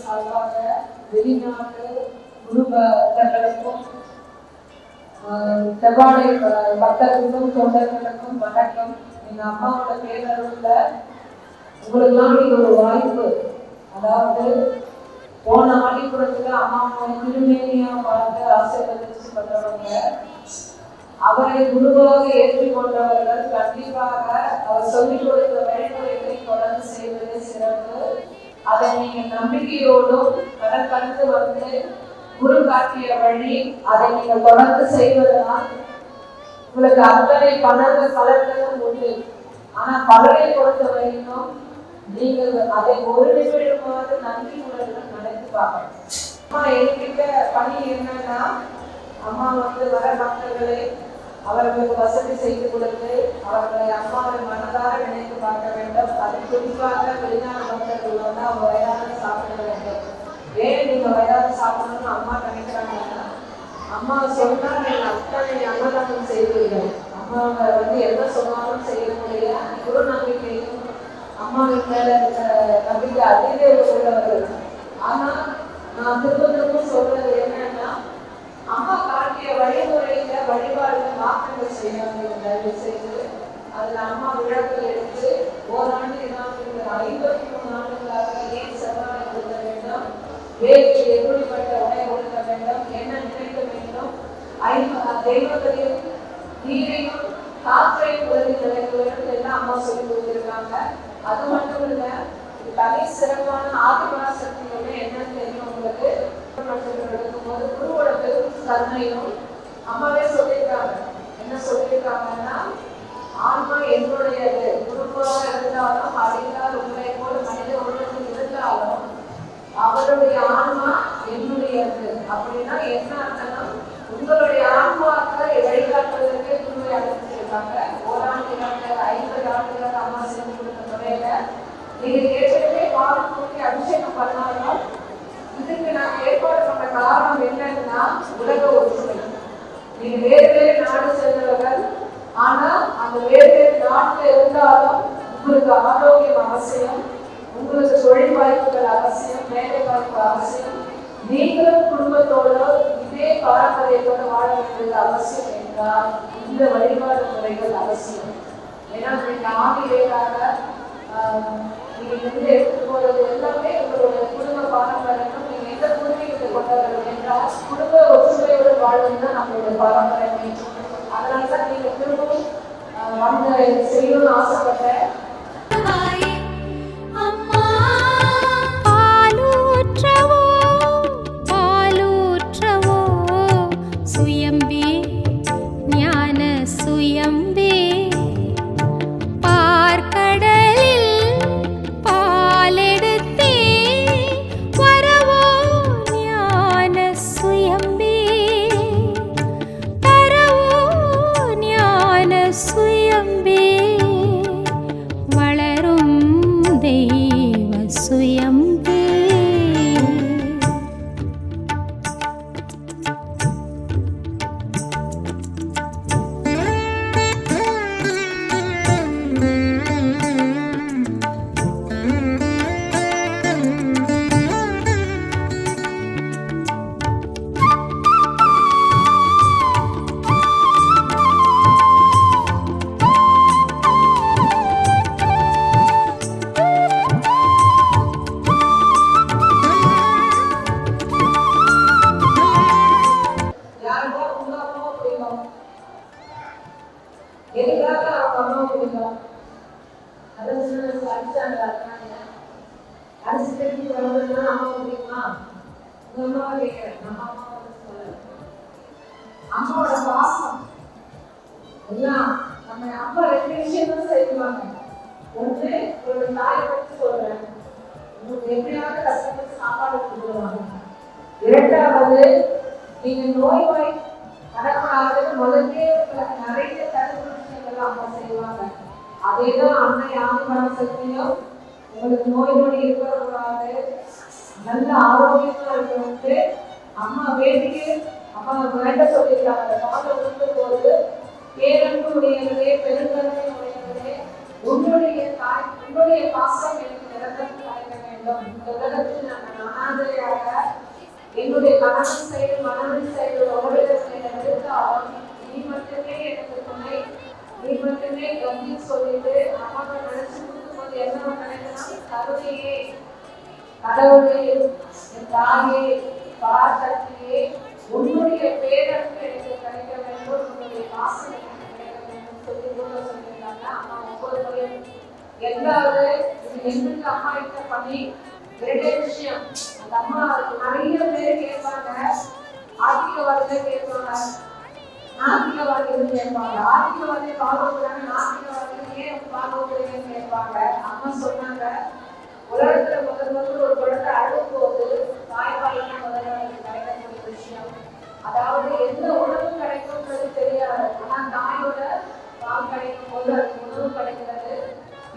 சார்பாக வெளிநாட்டு குடும்ப தங்களுக்கும் செவ்வாடை பக்தர்களுக்கும் தொண்டர்களுக்கும் வணக்கம். எங்க அம்மாவோட பேரருள்ல உங்களுக்கெல்லாம் நீங்க ஒரு வாய்ப்பு. அதாவது போன ஆடிப்புறத்துல அம்மாவோட திருமேனியா பார்த்து ஆசீர்வதிச்சு பண்றவங்க அவரை குருவாக ஏற்றுக்கொண்டவர்கள் கண்டிப்பாக அவர் சொல்லிக் கொடுத்த வழிமுறை தொடர்ந்து செய்வது சிறப்பு. அதை நீங்க நம்பிக்கையோடும் கடற்கண்டு வந்து குரு காட்டிய வழி அதை நீங்க தொடர்ந்து செய்வதனால் உங்களுக்கு அத்தனை பலர்கள் பலர்களும் உண்டு. ஆனா பலரை பொறுத்த வரைக்கும் நீங்கள் அதை ஒரு நிமிடமாவது நன்றி உணர்வுடன் நடத்தி பார்க்கணும். அம்மா என்கிட்ட பணி என்னன்னா அம்மா வந்து வர பக்தர்களை அவர்களுக்கு வசதி செய்து கொடுத்து அவர்களை அம்மாவை மனதாக நினைத்து பார்க்க வேண்டும். அது குறிப்பாக வெளிநாடு பக்தர்கள் வந்து அவங்க வயதான சாப்பிட வேண்டும். ஏன் நீங்க வயதான சாப்பிடணும்னு அம்மா நினைக்கிறாங்கன்னா அம்மா சொன்னா நீங்க அத்தனை அன்னதானம் செய்வீர்கள் அம்மாவை வந்து என்ன சொன்னாலும் செய்யக்கூடிய குரு நம்பிக்கையும் அம்மாவின் மேல இருக்கிற நம்பிக்கை அதிக உள்ளவர்கள். ஆனா நான் திரும்ப திரும்ப சொல்றது என்னன்னா அம்மா காட்டிய வழிமுறையில வழிபாடுல மாற்றங்கள் செய்யாமல் தயவு செய்து அதுல அம்மா விழாக்கள் எடுத்து ஓராண்டு இல்லாமல் ஐம்பத்தி மூணு ஆண்டுகளாக ஏன் செவ்வாய் கொடுக்க வேண்டும் வேலைக்கு எப்படிப்பட்ட உடை கொடுக்க வேண்டும் என்ன நினைக்க வேண்டும் ஐம்ப தெய்வங்களையும் நீரையும் காற்றையும் உதவி நிலைக்க எல்லாம் அம்மா சொல்லி கொடுத்துருக்காங்க. அது மட்டும் இல்ல தனி சிறப்பான ஆதிபரா சக்தியோட என்னன்னு தெரியும் உங்களுக்கு. எடுக்கும்போது குருவோட பெரும் கருணையும் அம்மாவே சொல்லியிருக்காங்க. என்ன சொல்லியிருக்காங்கன்னா ஆன்மா என்னுடையது. குருவாக இருந்தாலும் அழிந்தால் உங்களை போல மனித உலகத்தில் உங்களுக்கு ஆரோக்கியம் அவசியம் உங்களுக்கு தொழில் வாய்ப்புகள் அவசியம் வேலை வாய்ப்பு அவசியம். நீங்களும் குடும்பத்தோட இதே பாரம்பரியத்தோடு வாழ வேண்டியது அவசியம் என்றால் இந்த வழிபாடு முறைகள் அவசியம். ஏன்னா நீங்க ஆவிலேயாக நீங்க இருந்து எடுத்து போறது எல்லாமே உங்களுடைய குடும்ப பாரம்பரியம் நீங்க எந்த பூர்வீகத்தை கொண்டவர்கள் என்றால் குடும்ப ஒற்றுமையோடு வாழ்வது தான் நம்மளுடைய பாரம்பரியம். அதனால தான் நீங்க திரும்பவும் வந்த வந்து செய்யணும்னு ஆசைப்பட்டேன். அம்மாவோட பாசம். எல்லாம் நம்ம அப்பா ரெண்டு விஷயம் தான் செய்வாங்க. ஒன்று ஒரு தாயை பற்றி சொல்றேன். உங்களுக்கு எப்படியாவது கஷ்டப்பட்டு சாப்பாடு கொடுத்துருவாங்க இரண்டாவது நீங்க நோய் வாய் வரக்கூடாது முதல்ல நிறைய தடுப்பு விஷயங்கள் அம்மா செய்வாங்க. அதேதான் அன்னை ஆதிபரம் சக்தியும் உங்களுக்கு நோய் நொடி இருக்கக்கூடாது. நல்ல ஆரோக்கியமா இருக்கணும்ட்டு அம்மா வேண்டிக்கு அம்மா வேண்ட சொல்லியிருக்காங்க அந்த பாலை போது பேரன்பு உடையவரே பெருந்தன்மை உடையவரே உன்னுடைய தாய் உன்னுடைய பாசம் எனக்கு நிரந்தரம் கிடைக்க வேண்டும். இந்த உலகத்தில் என்னுடைய கணவன் சைடு மனவன் சைடு உறவிட செயல் நீ மட்டுமே எனக்கு துணை. நீ மட்டுமே கம்பீர் சொல்லிட்டு அம்மாவை நினைச்சு கொடுக்கும்போது என்ன நினைக்கணும் கருணையே கடவுளே தாயே பாசத்தியே உன்னுடைய பேரன்பு எனக்கு கிடைக்க வேண்டும் உன்னுடைய பாசம் எனக்கு கிடைக்க வேண்டும் சொல்லி கூட சொல்லியிருந்தாங்க அம்மா ஒவ்வொரு முறையும் எங்காவது எங்களுக்கு அம்மா கிட்ட பண்ணி ரெண்டே விஷயம். அந்த அம்மா நிறைய பேர் கேட்பாங்க. ஆர்த்திக ஆத்திகவாதில கேட்பாங்க. நாத்திக நாத்திகவாதிகள் கேட்பாங்க. ஆத்திகவாதி நாத்திக நாத்திகவாதிகள் ஏன் பால்வகுறீங்கன்னு கேட்பாங்க. அம்மா சொன்னாங்க. உலகத்துல முதல் முதல்ல ஒரு குழந்தை அழுகும் தாய்ப்பால் தான் முதல்ல நமக்கு கிடைக்கக்கூடிய விஷயம் அதாவது எந்த உணவு கிடைக்கும்ன்றது தெரியாது. ஆனால் தாயோட பால் கிடைக்கும் போது அதுக்கு உணவு கிடைக்கிறது.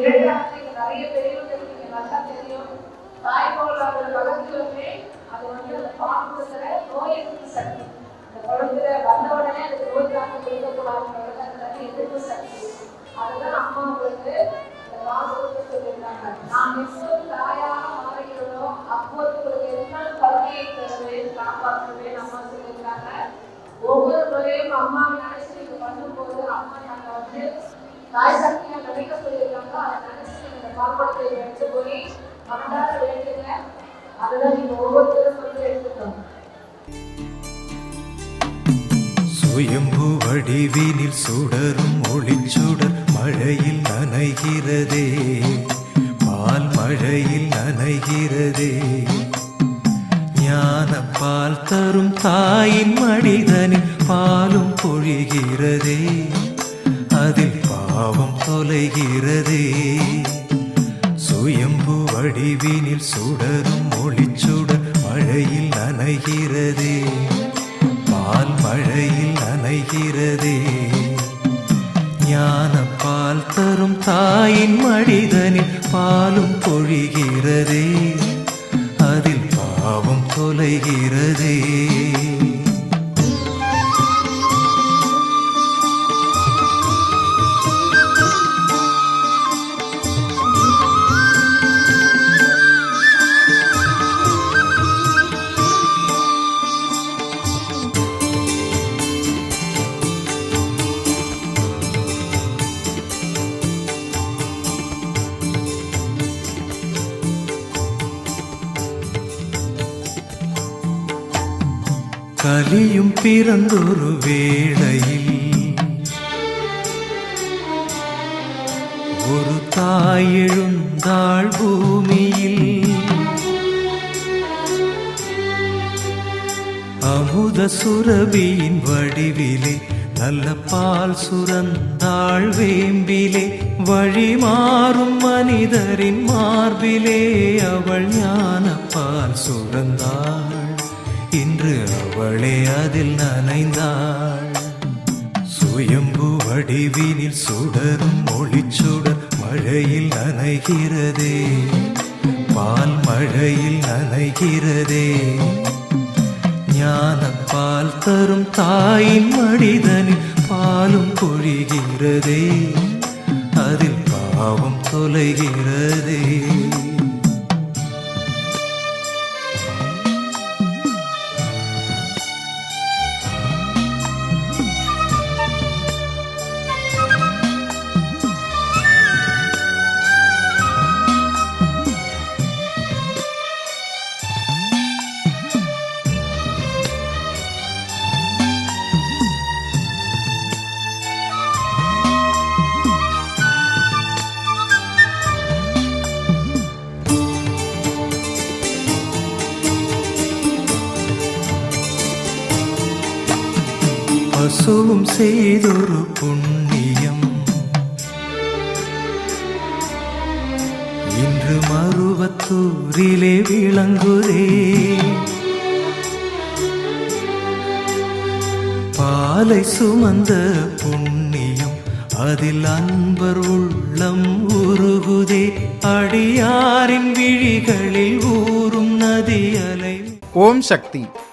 இரண்டாவது இங்க நிறைய பெரியவங்களுக்கு இங்க நல்லா தெரியும். தாய்ப்பால் அதோட வளர்ச்சியுமே அது வந்து அந்த பால் கொடுக்குற நோய் எதிர்ப்பு சக்தி. அந்த குழந்தை வந்த உடனே அது நோய் தாக்கம் கொடுக்கக்கூடாதுன்றது அந்த எதிர்ப்பு சக்தி. அதுதான் அம்மா உங்களுக்கு இந்த பால் கொடுக்க சொல்லியிருக்காங்க. நான் எப்போது தாயாக மாறுகிறோமோ அப்போது உங்களுக்கு என்ன கருணையை பெறுவேன் காப்பாற்றுவேன் அம்மா சொல்லியிருக்காங்க ஒவ்வொரு முறையும் அம்மாவை நினைச்சு நீங்க பண்ணும்போது அம்மா நாங்க வந்து தாய் சக்தியா நினைக்க சொல்லியிருக்காங்க அதை நினைச்சு நீங்க பால்படத்தை எடுத்து போய் வேண்டுங்க. அதுதான் நீங்க ஒவ்வொருத்தரும் சுயம்பு வடிவினில் சுடரும் ஒளிச்சுடர் மழையில் நனைகிறதே. பால் மழையில் நனைகிறதே. ஞான பால் தரும் தாயின் மடிதனில் பாலும் பொழிகிறதே. அதில் பாவம் தொலைகிறதே. சுயம்பு வடிவினில் சுடரும் ஒளிச்சுடர் மழையில் நனைகிறதே. பால் மழையில் நனைகிறதே. ஞான பால் தரும் தாயின் மடிதனில் பாலும் பொழிகிறதே. அதில் பாவம் தொலைகிறதே கலியும் பிறந்தொரு வேளையில் ஒரு தாய் எழுந்தாள் பூமியில் அமுத சுரபியின் வடிவிலே நல்ல பால் சுரந்தாள் வேம்பிலே வழி மாறும் மனிதரின் மார்பிலே அவள் ஞான பால் சுரந்தாள் இன்று அவளே அதில் நனைந்தாள். சுயம்பு வடிவினில் சுடரும் ஒளிச்சுடர் மழையில் நனைகிறதே. பால் மழையில் நனைகிறதே. ஞான பால் தரும் தாயின் மடிதனில் பாலும் பொழிகிறதே. அதில் பாவம் தொலைகிறதே. செய்தொரு புண்ணியம். இன்று மருவத்தூரிலே விளங்குதே. பாலை சுமந்த புண்ணியம் அதில் அன்பர் உள்ளம் உருகுதே. அடியாரின் விழிகளில் ஊறும் நதியலை. ஓம் சக்தி.